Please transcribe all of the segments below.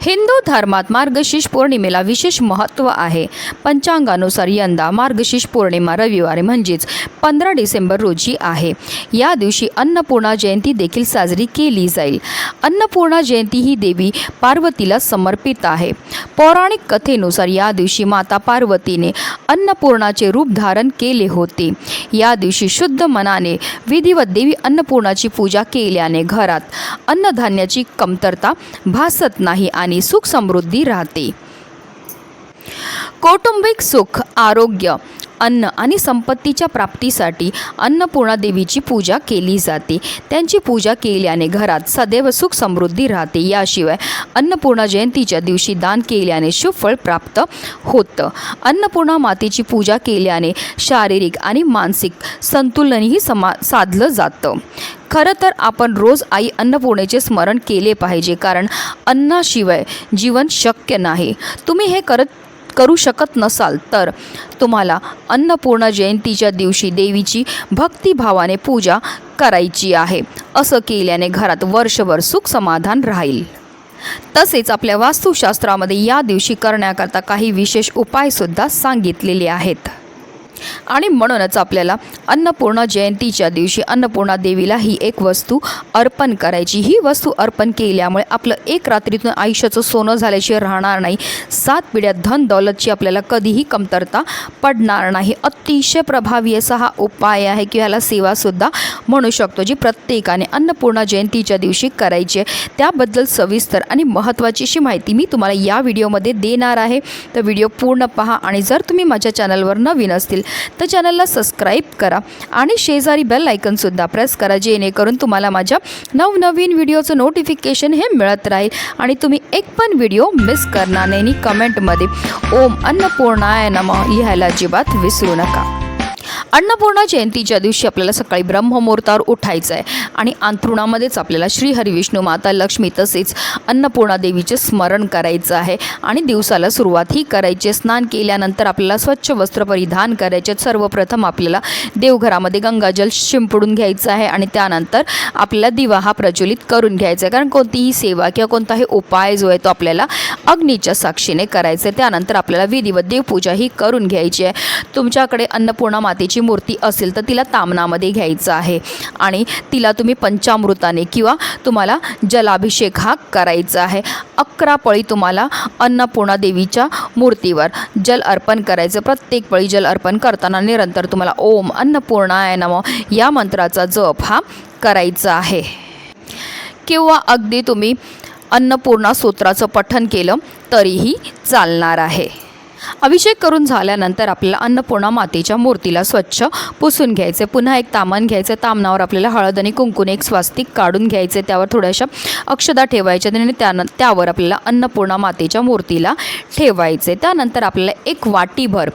हिंदू धर्मात मार्गशीर्ष पौर्णिमेला विशेष महत्त्व आहे. पंचांगानुसार यंदा मार्गशीर्ष पौर्णिमा रविवारी म्हणजेच पंधरा डिसेंबर रोजी आहे. या दिवशी अन्नपूर्णा जयंती देखील साजरी केली जाईल. अन्नपूर्णा जयंती ही देवी पार्वतीला समर्पित आहे. पौराणिक कथेनुसार या दिवशी माता पार्वतीने अन्नपूर्णाचे रूप धारण केले होते. या दिवशी शुद्ध मनाने विधिवत देवी अन्नपूर्णाची पूजा केल्याने घरात अन्नधान्याची कमतरता भासत नाही आणि सुख समृद्धी राहते. कौटुंबिक सुख आरोग्य अन्न आणि संपत्तीच्या प्राप्तीसाठी अन्नपूर्णा देवीची पूजा केली जाते. त्यांची पूजा केल्याने घरात सदैव सुख समृद्धी राहते. याशिवाय अन्नपूर्णा जयंतीच्या दिवशी दान केल्याने सुफळ प्राप्त होतं. अन्नपूर्णा मातेची पूजा केल्याने शारीरिक आणि मानसिक संतुलनही समा साधलं जातं. खरं तर आपण रोज आई अन्नपूर्णेचे स्मरण केले पाहिजे कारण अन्नाशिवाय जीवन शक्य नाही. तुम्ही हे करत करू शकत नसाल तर तुम्हाला अन्नपूर्णा जयंतीच्या दिवशी देवीची भक्तिभावाने पूजा करायची आहे. असं केल्याने घरात वर्षभर सुख समाधान राहील. तसेच आपल्या वास्तुशास्त्रामध्ये या दिवशी करण्याकरता काही विशेष उपायसुद्धा सांगितलेले आहेत. आणि म्हणूनच आपल्याला अन्नपूर्णा जयंतीच्या दिवशी अन्नपूर्णा देवीला ही एक वस्तू अर्पण करायची. ही वस्तू अर्पण केल्यामुळे आपलं एक रात्रीतून आयुष्याचं सोनं झाल्याशिवाय राहणार नाही. सात पिढ्या धन दौलतची आपल्याला कधीही कमतरता पडणार नाही. अतिशय प्रभावी असा हा उपाय आहे किंवा ह्याला सेवासुद्धा म्हणू शकतो जी प्रत्येकाने अन्नपूर्णा जयंतीच्या दिवशी करायची आहे. त्याबद्दल सविस्तर आणि महत्त्वाची अशी माहिती मी तुम्हाला या व्हिडिओमध्ये देणार आहे. तर व्हिडिओ पूर्ण पहा आणि जर तुम्ही माझ्या चॅनलवर नवीन असतील तर चॅनलला सबस्क्राईब करा. आणि शेजारी बेल आयकनसुद्धा प्रेस करा जेणेकरून तुम्हाला माझ्या नवनवीन व्हिडिओचं नोटिफिकेशन हे मिळत राहील. आणि तुम्ही एक पण व्हिडिओ मिस करणार नाही कमेंटमध्ये ओम अन्नपूर्णाय नम. लिहायला अजिबात विसरू नका. अन्नपूर्णा जयंतीच्या दिवशी आपल्याला सकाळी ब्रह्ममुहूर्तावर उठायचं आहे आणि अंथरुणामध्येच आपल्याला श्री हरिविष्णू माता लक्ष्मी तसेच अन्नपूर्णा देवीचे स्मरण करायचं आहे. आणि दिवसाला सुरुवात ही करायची आहे. स्नान केल्यानंतर आपल्याला स्वच्छ वस्त्र परिधान करायचे आहेत. सर्वप्रथम आपल्याला देवघरामध्ये गंगाजल शिंपडून घ्यायचं आहे आणि त्यानंतर आपल्याला दिवा हा प्रज्वलित करून घ्यायचा आहे. कारण कोणतीही सेवा किंवा कोणताही उपाय जो आहे तो आपल्याला अग्नीच्या साक्षीने करायचा आहे. त्यानंतर आपल्याला विधिवत देवपूजा ही करून घ्यायची आहे. तुमच्याकडे अन्नपूर्णा मातेची मूर्ती असेल तर तिला तामनामध्ये घ्यायचं आहे. आणि तिला तुम्ही पंचामृताने किंवा तुम्हाला जलाभिषेक हा करायचा आहे. अकरा पळी तुम्हाला अन्नपूर्णा देवीच्या मूर्तीवर जल अर्पण करायचं. प्रत्येक पळी जल अर्पण करताना निरंतर तुम्हाला ओम अन्नपूर्णाय नम या मंत्राचा जप हा करायचा आहे. किंवा अगदी तुम्ही अन्नपूर्णा सूत्राचं पठन केलं तरीही चालणार आहे. अभिषेक करून झाल्यानंतर आपल्याला अन्नपूर्णा मातेच्या मूर्तीला स्वच्छ पुसून घ्यायचे. पुन्हा एक तामण घ्यायचं. तामनावर आपल्याला हळद आणि कुंकून एक स्वास्तिक काढून घ्यायचे. त्यावर थोड्याशा अक्षदा ठेवायच्या आणि त्यान त्यावर आपल्याला अन्नपूर्णा मातेच्या मूर्तीला ठेवायचे. त्यानंतर आपल्याला एक वाटीभर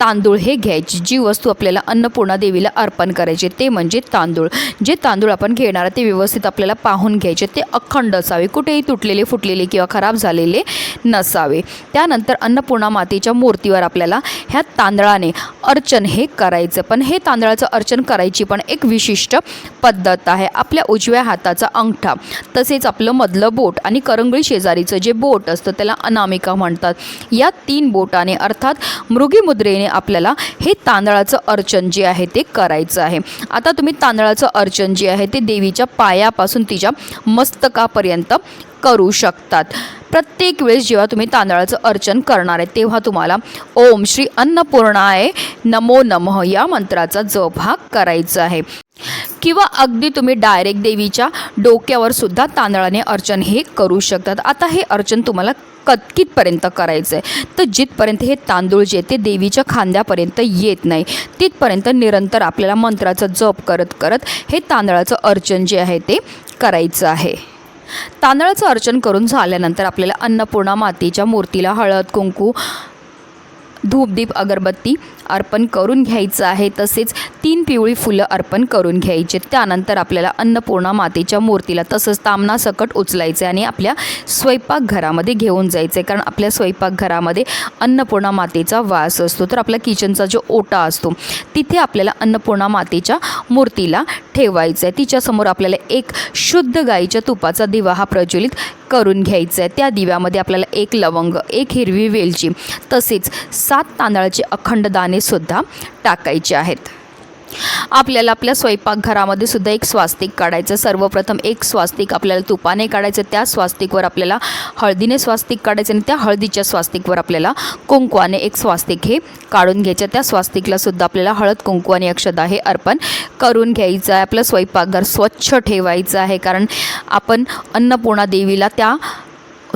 तांदूळ हे घ्यायची जी वस्तू आपल्याला अन्नपूर्णा देवीला अर्पण करायचे ते म्हणजे तांदूळ. जे तांदूळ आपण घेणार ते व्यवस्थित आपल्याला पाहून घ्यायचे ते अखंड असावे. कुठेही तुटलेले फुटलेले किंवा खराब झालेले नसावे. त्यानंतर अन्नपूर्णा मातेच्या मूर्तीवर आपल्याला ह्या तांदळाने अर्चन हे करायचं. पण हे तांदळाचं अर्चन करायची पण एक विशिष्ट पद्धत आहे. आपल्या उजव्या हाताचा अंगठा तसेच आपलं मधलं बोट आणि करंगळी शेजारीचं जे बोट असतं त्याला अनामिका म्हणतात. या तीन बोटाने अर्थात मृगी मुद्रेने आपल्याला हे तांदळाचं अर्चन जे आहे ते करायचं आहे. आता तुम्ही तांदळाचं अर्चन जे आहे ते देवीच्या पायापासून तिच्या मस्तकापर्यंत करू शकतात. प्रत्येक वेळेस जेव्हा तुम्ही तांदळाचं अर्चन करणार आहे तेव्हा तुम्हाला ओम श्री अन्नपूर्णाय नमो नमः या मंत्राचा जप हा करायचा आहे. किंवा अगदी तुम्ही डायरेक्ट देवीच्या डोक्यावर सुद्धा तांदळाने अर्चन हे करू शकतात. आता हे अर्चन तुम्हाला कत कितपर्यंत करायचं आहे तर जिथपर्यंत हे तांदूळ जे ते देवीच्या खांद्यापर्यंत येत नाही तिथपर्यंत निरंतर आपल्याला मंत्राचा जप करत करत हे तांदळाचं अर्चन जे आहे ते करायचं आहे. तांदळाचं अर्चन करून झाल्यानंतर आपल्याला अन्नपूर्णा मातेच्या मूर्तीला हळद कुंकू धूपदीप अगरबत्ती अर्पण करून घ्यायचं आहे. तसेच तीन पिवळी फुलं अर्पण करून घ्यायचे. त्यानंतर आपल्याला अन्नपूर्णा मातेच्या मूर्तीला तसंच तामनासकट उचलायचे उचलायचं आणि आपल्या स्वयंपाकघरामध्ये घेऊन जायचं आहे कारण आपल्या स्वयंपाकघरामध्ये अन्नपूर्णा मातेचा वास असतो. तर आपल्या किचनचा जो ओटा असतो तिथे आपल्याला अन्नपूर्णा मातेच्या मूर्तीला ठेवायचं आहे तिच्यासमोर आपल्याला एक शुद्ध गाईच्या तुपाचा दिवा हा प्रज्वलित करून घ्यायचा आहे त्या दिव्यामध्ये आपल्याला एक लवंग एक हिरवी वेलची तसेच सात तांदळाचे अखंड दाणेसुद्धा टाकायचे आहेत. आपल्याला आपल्या स्वयंपाकघरामध्ये सुद्धा एक स्वास्तिक काढायचं सर्वप्रथम एक स्वास्तिक आपल्याला तुपाने काढायचं त्या स्वास्तिकवर आपल्याला हळदीने स्वास्तिक काढायचं आणि त्या हळदीच्या स्वास्तिकवर आपल्याला कुंकवाने एक स्वास्तिक हे काढून घ्यायचं. त्या स्वास्तिकला सुद्धा आपल्याला हळद कुंकू आणि अक्षदा हे अर्पण करून घ्यायचं आहे. आपलं स्वयंपाकघर स्वच्छ ठेवायचं आहे. कारण आपण अन्नपूर्णा देवीला त्या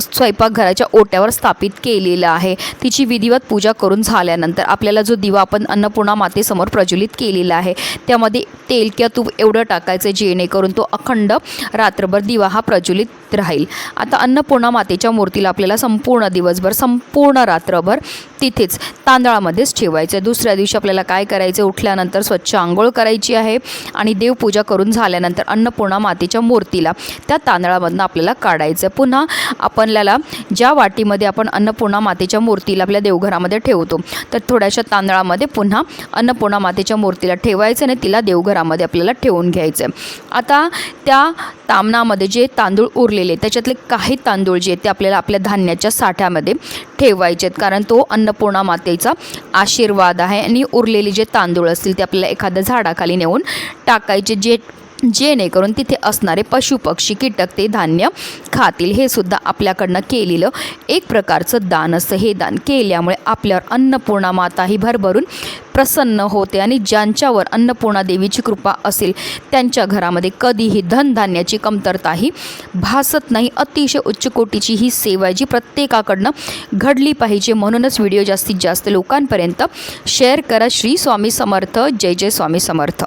स्वयंपाकघराच्या ओट्यावर स्थापित केलेलं आहे. तिची विधिवत पूजा करून झाल्यानंतर आपल्याला जो दिवा आपण अन्नपूर्णा मातेसमोर प्रज्वलित केलेला आहे त्यामध्ये तेल किंवा तूप एवढं टाकायचं जेणेकरून तो अखंड रात्रभर दिवा हा प्रज्वलित राहील. आता अन्नपूर्णा मातेच्या मूर्तीला आपल्याला संपूर्ण दिवसभर संपूर्ण रात्रभर तिथेच तांदळामध्येच ठेवायचं दुसऱ्या दिवशी आपल्याला काय करायचं? उठल्यानंतर स्वच्छ आंघोळ करायची आहे आणि देवपूजा करून झाल्यानंतर अन्नपूर्णा मातेच्या मूर्तीला त्या तांदळामधनं आपल्याला काढायचं पुन्हा आपण आपल्याला ज्या वाटीमध्ये आपण अन्नपूर्णा मातेच्या मूर्तीला आपल्या देवघरामध्ये ठेवतो तर थोड्याशा तांदळामध्ये पुन्हा अन्नपूर्णा मातेच्या मूर्तीला ठेवायचं आणि तिला देवघरामध्ये आपल्याला ठेवून घ्यायचं आहे आता त्या तामणामध्ये जे तांदूळ उरलेले त्याच्यातले काही तांदूळ जे ते आपल्याला आपल्या धान्याच्या साठ्यामध्ये ठेवायचे आहेत कारण तो अन्नपूर्णा मातेचा आशीर्वाद आहे आणि उरलेले जे तांदूळ असतील ते आपल्याला एखाद्या झाडाखाली नेऊन टाकायचे जे जेणेकरून तिथे असणारे पशुपक्षी कीटक ते धान्य खातील. हे सुद्धा आपल्याकडनं केलेलं एक प्रकारचं दान असतं. हे दान केल्यामुळे आपल्यावर अन्नपूर्णा माता ही भरभरून प्रसन्न होते आणि ज्यांच्यावर अन्नपूर्णा देवीची कृपा असेल त्यांच्या घरामध्ये कधीही धनधान्याची कमतरताही भासत नाही. अतिशय उच्च कोटीची ही सेवा जी प्रत्येकाकडनं घडली पाहिजे. म्हणूनच व्हिडिओ जास्तीत जास्त लोकांपर्यंत शेअर करा. श्री स्वामी समर्थ. जय जय स्वामी समर्थ.